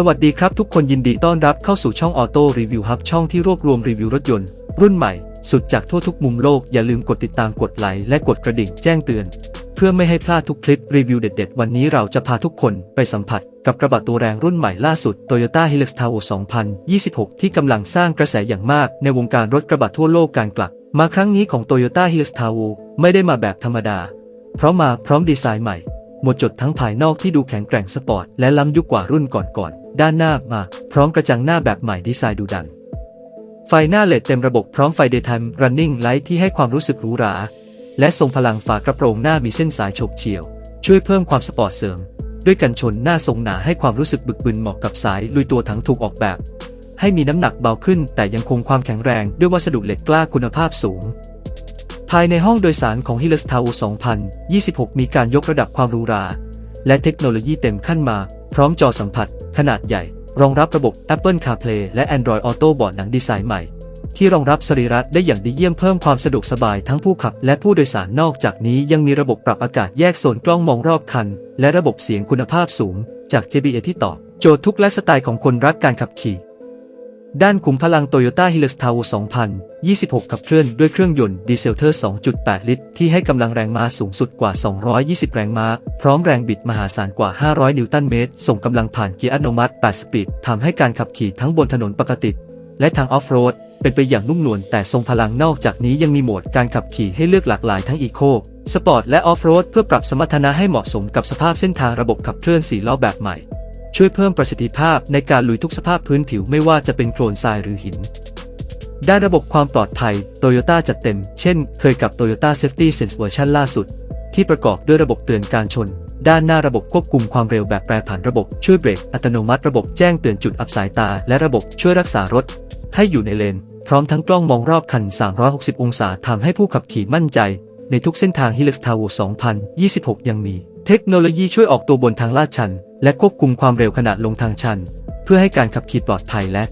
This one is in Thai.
สวัสดีครับทุกคนยินดีต้อนรับเข้าสู่ช่องออโต้รีวิวฮับช่องที่รวบรวมรีวิวรถยนต์ รุ่นใหม่ สุดจากทั่วทุกมุมโลกอย่าลืมกดติดตามกดไลค์และกดกระดิ่งแจ้งเตือน เพื่อไม่ให้พลาดทุกคลิปรีวิวเด็ดๆ วันนี้เราจะพาทุกคนไปสัมผัส กับกระบะตัวแรงรุ่นใหม่ล่าสุด Toyota Hilux t a o 2026 ที่กำลังสร้างกระแสอย่างมากในวงการรถกระบะทั่วโลกการกลับ มาครั้งนี้ของ Toyota Hilux t a o ไม่ได้มาแบบธรรมดา เพราะมาพร้อมดีไซน์ใหม่ หมดจดทั้งภายนอกที่ดูแข็งแกร่งสปอร์ตและล้ำยุคกว่ารุ่นก่อนๆ ด้านหน้ามา พร้อมกระจังหน้าแบบใหม่ดีไซน์ดูดัน ไฟหน้าเลดเต็มระบบพร้อมไฟ Daytime Running Light ที่ให้ความรู้สึกหรูหรา และทรงพลังฝากระโปรงหน้ามีเส้นสายฉบเฉี่ยว ช่วยเพิ่มความสปอร์ตเสริม ด้วยกันชนหน้าทรงหนาให้ความรู้สึกบึกบึนเหมาะกับสายลุยตัวถังถูกออกแบบ ให้มีน้ำหนักเบาขึ้น แต่ยังคงความแข็งแรงด้วยวัสดุเหล็กกล้าคุณภาพสูง ภายในห้องโดยสารของ Hilux t a o 2026 มีการยกระดับความหรูหรา และเทคโนโลยีเต็มขั้นมา พร้อมจอสัมผัส ขนาดใหญ่ รองรับระบบ Apple CarPlay และ Android Auto บอร์ดหนังดีไซน์ใหม่ ที่รองรับสรีระได้อย่างดีเยี่ยมเพิ่มความสะดวกสบายทั้งผู้ขับและผู้โดยสารนอกจากนี้ยังมีระบบปรับอากาศแยกโซนกล้องมองรอบคัน และระบบเสียงคุณภาพสูง จาก JBL ที่ตอบโจทย์ทุกไลฟ์สไตล์ของคนรักการขับขี่ ด้านขุมพลัง Toyota Hilux t a o 2026 ขับเคลื่อนด้วยเครื่องยนต์ดีเซลเทอร์ 2.8 ลิตร ที่ให้กำลังแรงม้าสูงสุดกว่า 220 แรงม้า พร้อมแรงบิดมหาศาลกว่า 500 นิวตันเมตร ส่งกำลังผ่านเกียร์อัตโนมัติ 8 สปีด ทำให้การขับขี่ทั้งบนถนนปกติ และทางออฟโรด เป็นไปอย่างนุ่มนวลแต่ทรงพลังนอกจากนี้ยังมีโหมดการขับขี่ให้เลือกหลากหลายทั้งอีโคสปอร์ตและออฟโรดเพื่อปรับสมรรถนะให้เหมาะสมกับสภาพเส้นทางระบบขับเคลื่อน4ล้อแบบใหม่ ช่วยเพิ่มประสิทธิภาพในการลุยทุกสภาพพื้นผิวไม่ว่าจะเป็นโคลนทรายหรือหิน ด้านระบบความปลอดภัย Toyota จัดเต็ม เช่น เคยกับ Toyota Safety Sense เวอร์ชันล่าสุด ที่ประกอบด้วยระบบเตือนการชน ด้านหน้าระบบควบคุมความเร็วแบบแปรผันระบบช่วยเบรกอัตโนมัติระบบแจ้งเตือนจุดอับสายตา และระบบช่วยรักษารถ ให้อยู่ในเลน พร้อมทั้งกล้องมองรอบคัน 360 องศาทำให้ผู้ขับขี่มั่นใจ ในทุกเส้นทาง Hilux t a o 2026 ยังมี เทคโนโลยีช่วยออกตัวบนทางลาดชัน และควบคุมความเร็วขณะลงทางชัน เพื่อให้การขับขี่ปลอดภัยและ